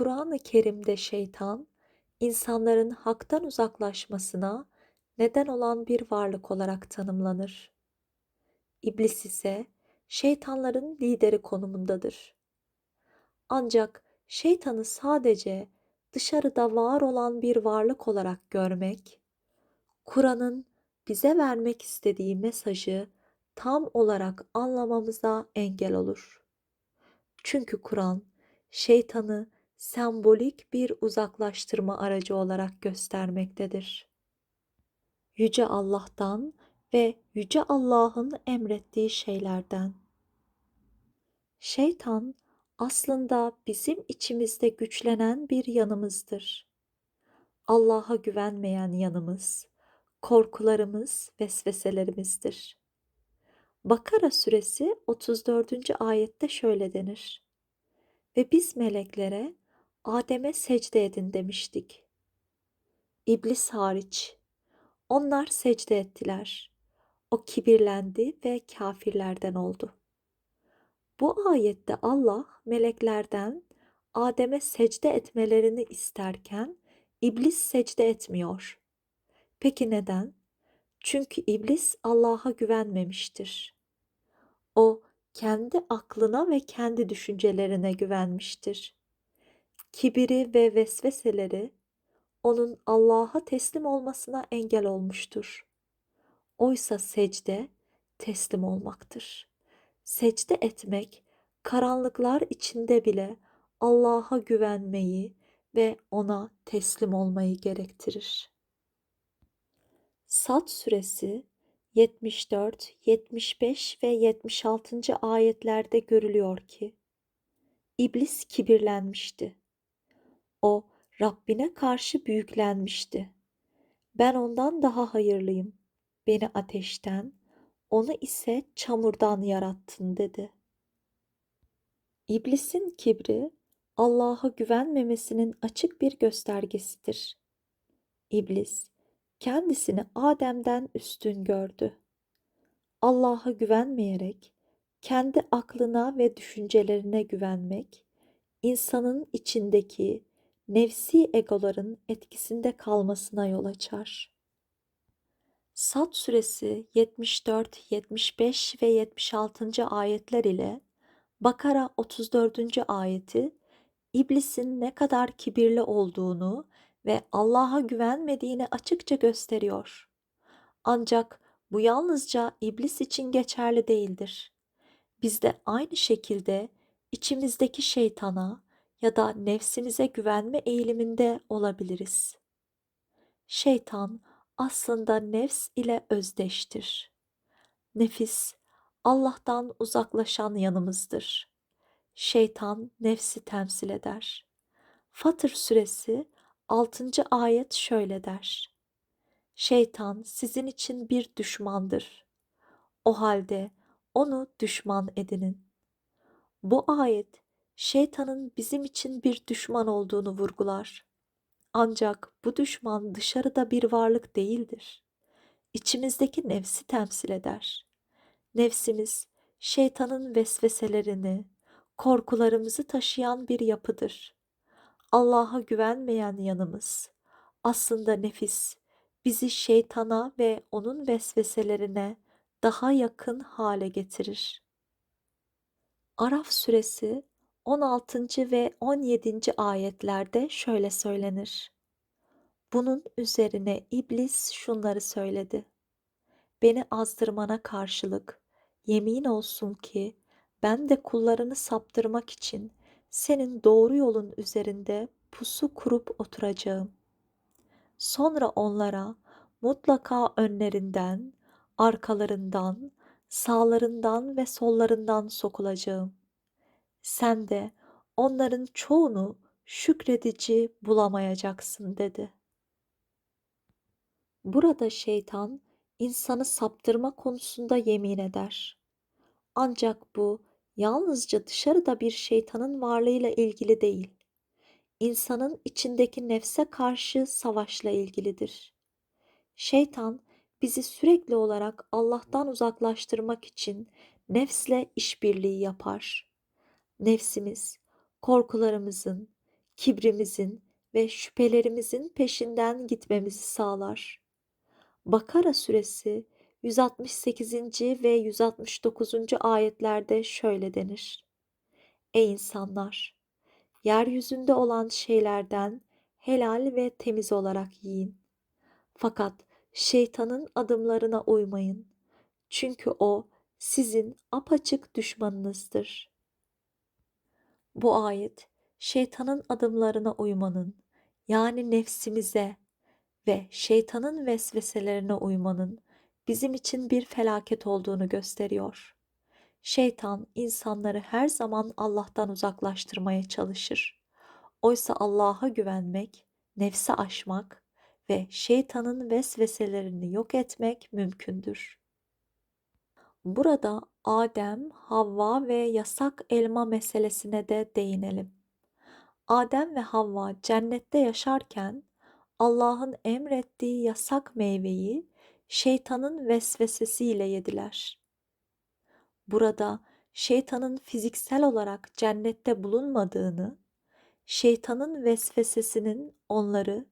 Kur'an-ı Kerim'de şeytan, insanların haktan uzaklaşmasına neden olan bir varlık olarak tanımlanır. İblis ise şeytanların lideri konumundadır. Ancak şeytanı sadece dışarıda var olan bir varlık olarak görmek, Kur'an'ın bize vermek istediği mesajı tam olarak anlamamıza engel olur. Çünkü Kur'an şeytanı sembolik bir uzaklaştırma aracı olarak göstermektedir. Yüce Allah'tan ve Yüce Allah'ın emrettiği şeylerden. Şeytan aslında bizim içimizde güçlenen bir yanımızdır. Allah'a güvenmeyen yanımız, korkularımız, vesveselerimizdir. Bakara suresi 34. ayette şöyle denir. Ve biz meleklere Adem'e secde edin demiştik. İblis hariç. Onlar secde ettiler. O kibirlendi ve kafirlerden oldu. Bu ayette Allah meleklerden Adem'e secde etmelerini isterken iblis secde etmiyor. Peki neden? Çünkü iblis Allah'a güvenmemiştir. O kendi aklına ve kendi düşüncelerine güvenmiştir. Kibiri ve vesveseleri onun Allah'a teslim olmasına engel olmuştur. Oysa secde teslim olmaktır. Secde etmek karanlıklar içinde bile Allah'a güvenmeyi ve ona teslim olmayı gerektirir. Sad suresi 74, 75 ve 76. ayetlerde görülüyor ki İblis kibirlenmişti. O Rabbine karşı büyüklenmişti. Ben ondan daha hayırlıyım. Beni ateşten, onu ise çamurdan yarattın dedi. İblisin kibri Allah'a güvenmemesinin açık bir göstergesidir. İblis kendisini Adem'den üstün gördü. Allah'a güvenmeyerek kendi aklına ve düşüncelerine güvenmek insanın içindeki nefsi egoların etkisinde kalmasına yol açar. Sad suresi 74, 75 ve 76. ayetler ile Bakara 34. ayeti iblisin ne kadar kibirli olduğunu ve Allah'a güvenmediğini açıkça gösteriyor. Ancak bu yalnızca iblis için geçerli değildir. Biz de aynı şekilde içimizdeki şeytana ya da nefsimize güvenme eğiliminde olabiliriz. Şeytan aslında nefs ile özdeştir. Nefis Allah'tan uzaklaşan yanımızdır. Şeytan nefsi temsil eder. Fatır suresi 6. ayet şöyle der. Şeytan sizin için bir düşmandır. O halde onu düşman edinin. Bu ayet şeytanın bizim için bir düşman olduğunu vurgular. Ancak bu düşman dışarıda bir varlık değildir. İçimizdeki nefsi temsil eder. Nefsimiz şeytanın vesveselerini, korkularımızı taşıyan bir yapıdır. Allah'a güvenmeyen yanımız aslında nefis bizi şeytana ve onun vesveselerine daha yakın hale getirir. Araf suresi 16. ve 17. ayetlerde şöyle söylenir. Bunun üzerine iblis şunları söyledi. Beni azdırmana karşılık yemin olsun ki ben de kullarını saptırmak için senin doğru yolun üzerinde pusu kurup oturacağım. Sonra onlara mutlaka önlerinden, arkalarından, sağlarından ve sollarından sokulacağım. Sen de onların çoğunu şükredici bulamayacaksın dedi. Burada şeytan insanı saptırma konusunda yemin eder. Ancak bu yalnızca dışarıda bir şeytanın varlığıyla ilgili değil. İnsanın içindeki nefse karşı savaşla ilgilidir. Şeytan bizi sürekli olarak Allah'tan uzaklaştırmak için nefsle işbirliği yapar. Nefsimiz korkularımızın, kibrimizin ve şüphelerimizin peşinden gitmemizi sağlar. Bakara suresi 168. ve 169. ayetlerde şöyle denir. Ey insanlar! Yeryüzünde olan şeylerden helal ve temiz olarak yiyin. Fakat şeytanın adımlarına uymayın. Çünkü o sizin apaçık düşmanınızdır. Bu ayet şeytanın adımlarına uymanın yani nefsimize ve şeytanın vesveselerine uymanın bizim için bir felaket olduğunu gösteriyor. Şeytan insanları her zaman Allah'tan uzaklaştırmaya çalışır. Oysa Allah'a güvenmek, nefsi aşmak ve şeytanın vesveselerini yok etmek mümkündür. Burada Adem, Havva ve yasak elma meselesine de değinelim. Adem ve Havva cennette yaşarken Allah'ın emrettiği yasak meyveyi şeytanın vesvesesiyle yediler. Burada şeytanın fiziksel olarak cennette bulunmadığını, şeytanın vesvesesinin onları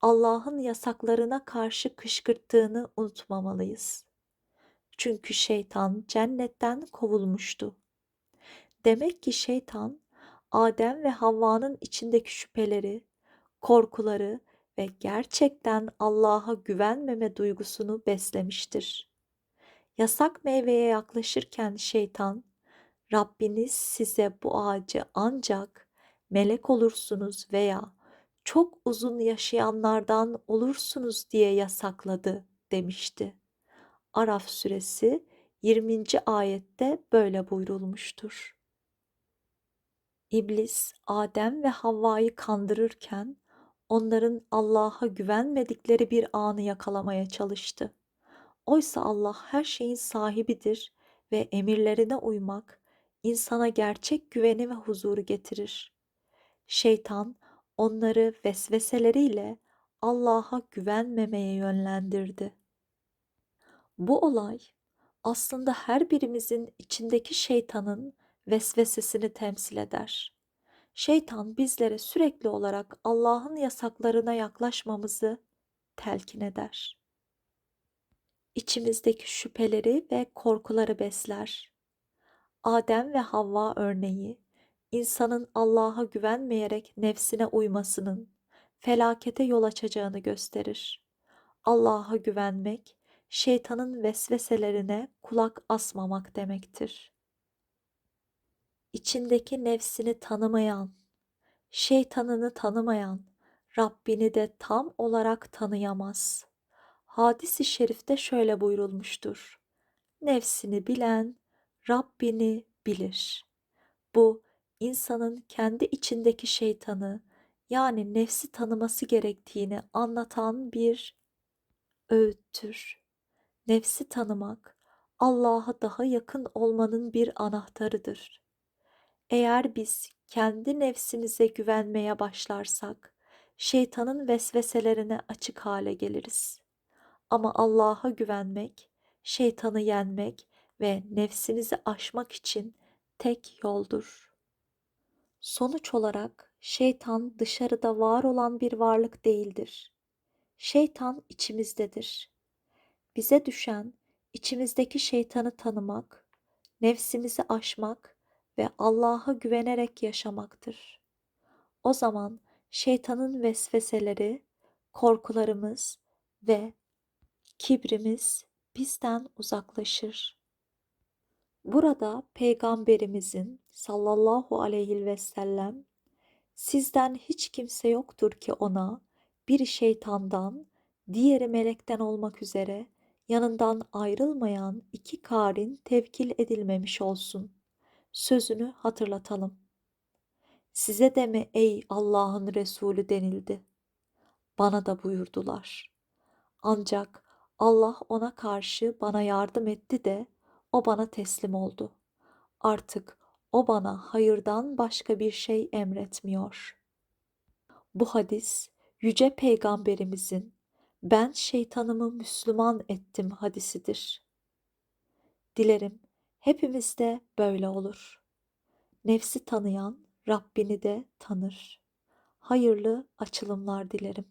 Allah'ın yasaklarına karşı kışkırttığını unutmamalıyız. Çünkü şeytan cennetten kovulmuştu. Demek ki şeytan Adem ve Havva'nın içindeki şüpheleri, korkuları ve gerçekten Allah'a güvenmeme duygusunu beslemiştir. Yasak meyveye yaklaşırken şeytan, Rabbiniz size bu ağacı ancak melek olursunuz veya çok uzun yaşayanlardan olursunuz diye yasakladı demişti. Araf suresi 20. ayette böyle buyurulmuştur. İblis Adem ve Havva'yı kandırırken onların Allah'a güvenmedikleri bir anı yakalamaya çalıştı. Oysa Allah her şeyin sahibidir ve emirlerine uymak insana gerçek güveni ve huzuru getirir. Şeytan onları vesveseleriyle Allah'a güvenmemeye yönlendirdi. Bu olay aslında her birimizin içindeki şeytanın vesvesesini temsil eder. Şeytan bizlere sürekli olarak Allah'ın yasaklarına yaklaşmamızı telkin eder. İçimizdeki şüpheleri ve korkuları besler. Adem ve Havva örneği insanın Allah'a güvenmeyerek nefsine uymasının felakete yol açacağını gösterir. Allah'a güvenmek şeytanın vesveselerine kulak asmamak demektir. İçindeki nefsini tanımayan, şeytanını tanımayan Rabbini de tam olarak tanıyamaz. Hadis-i şerifte şöyle buyurulmuştur. Nefsini bilen Rabbini bilir. Bu insanın kendi içindeki şeytanı yani nefsi tanıması gerektiğini anlatan bir öğüttür. Nefsi tanımak Allah'a daha yakın olmanın bir anahtarıdır. Eğer biz kendi nefsimize güvenmeye başlarsak şeytanın vesveselerine açık hale geliriz. Ama Allah'a güvenmek, şeytanı yenmek ve nefsimizi aşmak için tek yoldur. Sonuç olarak şeytan dışarıda var olan bir varlık değildir. Şeytan içimizdedir. Bize düşen içimizdeki şeytanı tanımak, nefsimizi aşmak ve Allah'a güvenerek yaşamaktır. O zaman şeytanın vesveseleri, korkularımız ve kibrimiz bizden uzaklaşır. Burada peygamberimizin sallallahu aleyhi ve sellem sizden hiç kimse yoktur ki ona biri şeytandan, diğeri melekten olmak üzere yanından ayrılmayan iki karin tevkil edilmemiş olsun. Sözünü hatırlatalım. Size de mi ey Allah'ın Resulü denildi? Bana da buyurdular. Ancak Allah ona karşı bana yardım etti de o bana teslim oldu. Artık o bana hayırdan başka bir şey emretmiyor. Bu hadis yüce peygamberimizin ben şeytanımı Müslüman ettim hadisidir. Dilerim hepimiz de böyle olur. Nefsi tanıyan Rabbini de tanır. hayırlı açılımlar dilerim.